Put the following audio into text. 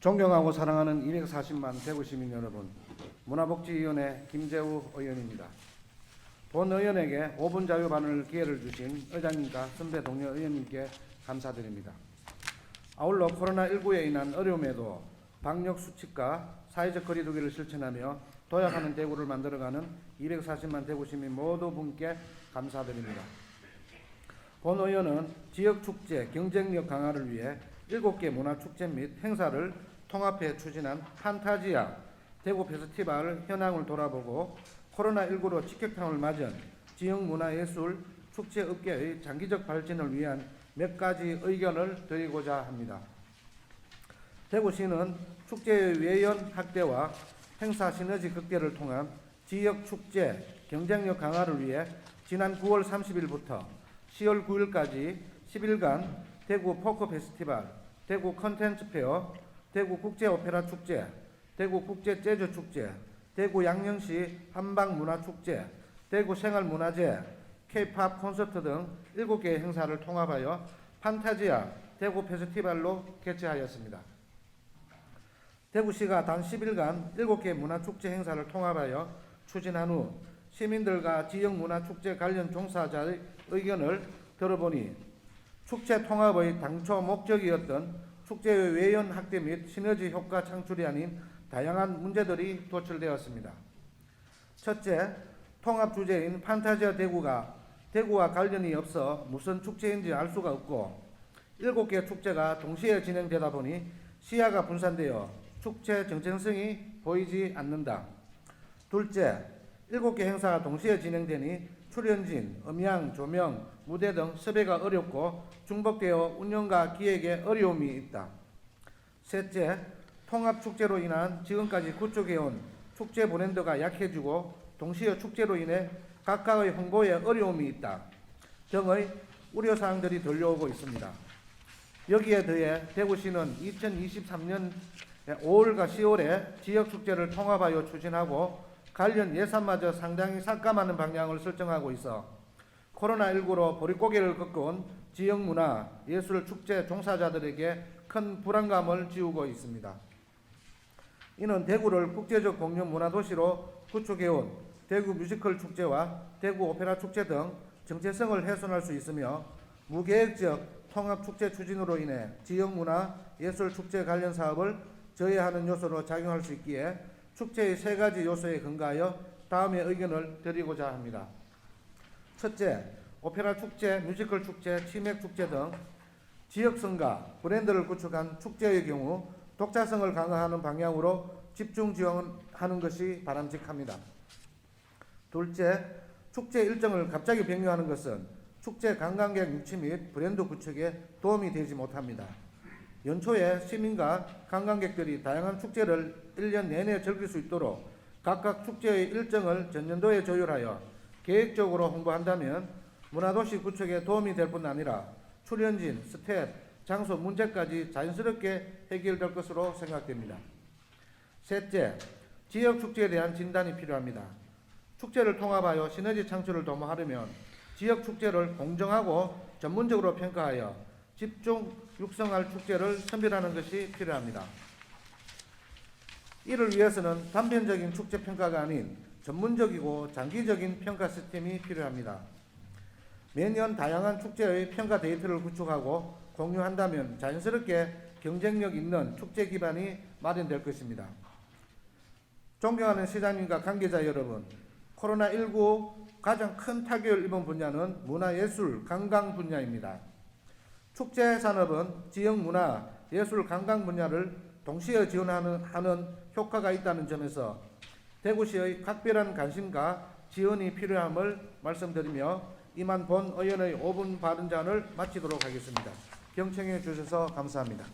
존경하고 사랑하는 240만 대구 시민 여러분, 문화복지위원회 김재우 의원입니다. 본 의원에게 5분 자유 발언을 기회를 주신 의장님과 선배 동료 의원님께 감사드립니다. 아울러 코로나19에 인한 어려움에도 방역 수칙과 사회적 거리두기를 실천하며 도약하는 대구를 만들어가는 240만 대구 시민 모두 분께 감사드립니다. 본 의원은 지역 축제 경쟁력 강화를 위해 7개 문화 축제 및 행사를 통합해 추진한 판타지아 대구 페스티벌 현황을 돌아보고 코로나19로 직격탄을 맞은 지역 문화예술 축제 업계의 장기적 발전을 위한 몇 가지 의견을 드리고자 합니다. 대구시는 축제의 외연 확대와 행사 시너지 극대를 통한 지역 축제 경쟁력 강화를 위해 지난 9월 30일부터 10월 9일까지 10일간 대구 포커 페스티벌, 대구 컨텐츠 페어, 대구 국제 오페라 축제, 대구 국제 재즈 축제, 대구 양녕시 한방 문화 축제, 대구 생활 문화제, K-팝 콘서트 등 7개의 행사를 통합하여 판타지아 대구 페스티벌로 개최하였습니다. 대구시가 단 10일간 7개 문화축제 행사를 통합하여 추진한 후 시민들과 지역 문화축제 관련 종사자의 의견을 들어보니 축제 통합의 당초 목적이었던 축제의 외연 확대 및 시너지 효과 창출이 아닌 다양한 문제들이 도출되었습니다. 첫째, 통합 주제인 판타지아 대구가 대구와 관련이 없어 무슨 축제인지 알 수가 없고 일곱 개 축제가 동시에 진행되다 보니 시야가 분산되어 축제 정체성이 보이지 않는다. 둘째, 일곱 개 행사가 동시에 진행되니 출연진, 음향, 조명, 무대 등 섭외가 어렵고 중복되어 운영과 기획에 어려움이 있다. 셋째, 통합 축제로 인한 지금까지 구축해온 축제 브랜드가 약해지고 동시에 축제로 인해 각각의 홍보에 어려움이 있다. 등의 우려사항들이 들려오고 있습니다. 여기에 더해 대구시는 2023년 5월과 10월에 지역 축제를 통합하여 추진하고 관련 예산마저 상당히 삭감하는 방향을 설정하고 있어 코로나19로 보릿고개를 겪어온 지역 문화, 예술 축제 종사자들에게 큰 불안감을 지우고 있습니다. 이는 대구를 국제적 공유 문화 도시로 구축해온 대구 뮤지컬 축제와 대구 오페라 축제 등 정체성을 훼손할 수 있으며 무계획적 통합 축제 추진으로 인해 지역 문화 예술 축제 관련 사업을 저해하는 요소로 작용할 수 있기에 축제의 세 가지 요소에 근거하여 다음의 의견을 드리고자 합니다. 첫째, 오페라 축제, 뮤지컬 축제, 치맥 축제 등 지역성과 브랜드를 구축한 축제의 경우 독자성을 강화하는 방향으로 집중 지원하는 것이 바람직합니다. 둘째, 축제 일정을 갑자기 변경하는 것은 축제 관광객 유치 및 브랜드 구축에 도움이 되지 못합니다. 연초에 시민과 관광객들이 다양한 축제를 1년 내내 즐길 수 있도록 각각 축제의 일정을 전년도에 조율하여 계획적으로 홍보한다면 문화도시 구축에 도움이 될 뿐 아니라 출연진, 스텝, 장소 문제까지 자연스럽게 해결될 것으로 생각됩니다. 셋째, 지역 축제에 대한 진단이 필요합니다. 축제를 통합하여 시너지 창출을 도모하려면 지역 축제를 공정하고 전문적으로 평가하여 집중 육성할 축제를 선별하는 것이 필요합니다. 이를 위해서는 단편적인 축제 평가가 아닌 전문적이고 장기적인 평가 시스템이 필요합니다. 매년 다양한 축제의 평가 데이터를 구축하고 공유한다면 자연스럽게 경쟁력 있는 축제 기반이 마련될 것입니다. 존경하는 시장님과 관계자 여러분, 코로나19 가장 큰 타격을 입은 분야는 문화예술, 관광 분야입니다. 축제 산업은 지역 문화, 예술, 관광 분야를 동시에 지원하는 하는 효과가 있다는 점에서 대구시의 각별한 관심과 지원이 필요함을 말씀드리며 이만 본 의원의 5분 발언 잔을 마치도록 하겠습니다. 경청해 주셔서 감사합니다.